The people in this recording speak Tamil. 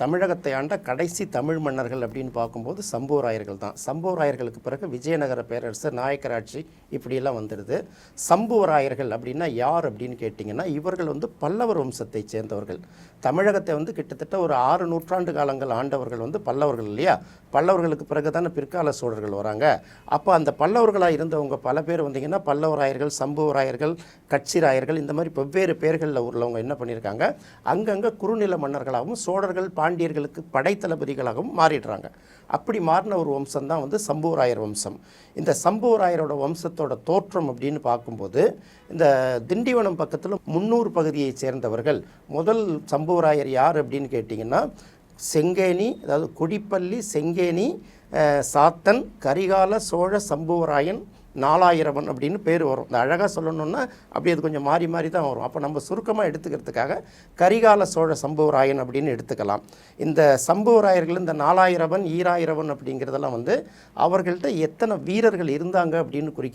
தமிழகத்தை ஆண்ட கடைசி தமிழ் மன்னர்கள் அப்படின்னு பார்க்கும்போது சம்புவராயர்கள் தான். சம்புவராயர்களுக்கு பிறகு விஜயநகர பேரரசு நாயக்கராட்சி இப்படியெல்லாம் வந்துடுது. சம்புவராயர்கள் அப்படின்னா யார் அப்படின்னு கேட்டிங்கன்னா இவர்கள் வந்து பல்லவர் வம்சத்தை சேர்ந்தவர்கள். தமிழகத்தை வந்து கிட்டத்தட்ட ஒரு ஆறு நூற்றாண்டு காலங்கள் ஆண்டவர்கள் வந்து பல்லவர்கள் இல்லையா? பல்லவர்களுக்கு பிறகு தானே பிற்கால சோழர்கள் வராங்க. அப்போ அந்த பல்லவர்களாக இருந்தவங்க பல பேர் வந்தீங்கன்னா பல்லவராயர்கள் சம்புவராயர்கள் கட்சிராயர்கள் இந்த மாதிரி வெவ்வேறு பேர்களில் உள்ளவங்க என்ன பண்ணியிருக்காங்க? அங்கங்கே குறுநில மன்னர்களாகவும் சோழர்கள் பாண்டியர்களுக்கு படைத்தளபதிகளாகவும் மாறிடுறாங்க. அப்படி மாறின ஒரு வம்சம் தான் வந்து சம்புவராயர் வம்சம். இந்த சம்புவராயரோட வம்சத்தோட தோற்றம் அப்படின்னு பார்க்கும்போது இந்த திண்டிவனம் பக்கத்தில் முன்னூறு பகுதியைச் சேர்ந்தவர்கள் முதல் சம்புவராயர் யார் அப்படின்னு கேட்டிங்கன்னா செங்கேணி அதாவது குடிப்பள்ளி செங்கேணி சாத்தன் கரிகால சோழ சம்புவராயன் நாலாயிரவன் அப்படின்னு பேர் வரும். இந்த அழகாக சொல்லணும்னா அப்படி அது கொஞ்சம் மாறி மாறி தான் வரும். அப்போ நம்ம சுருக்கமாக எடுத்துக்கிறதுக்காக கரிகால சோழ சம்புவராயன் அப்படின்னு எடுத்துக்கலாம். இந்த சம்புவராயர்கள் இந்த நாலாயிரவன் ஈராயிரவன் அப்படிங்கிறதெல்லாம் வந்து அவர்கள்ட்ட எத்தனை வீரர்கள் இருந்தாங்க அப்படின்னு குறிக்கும்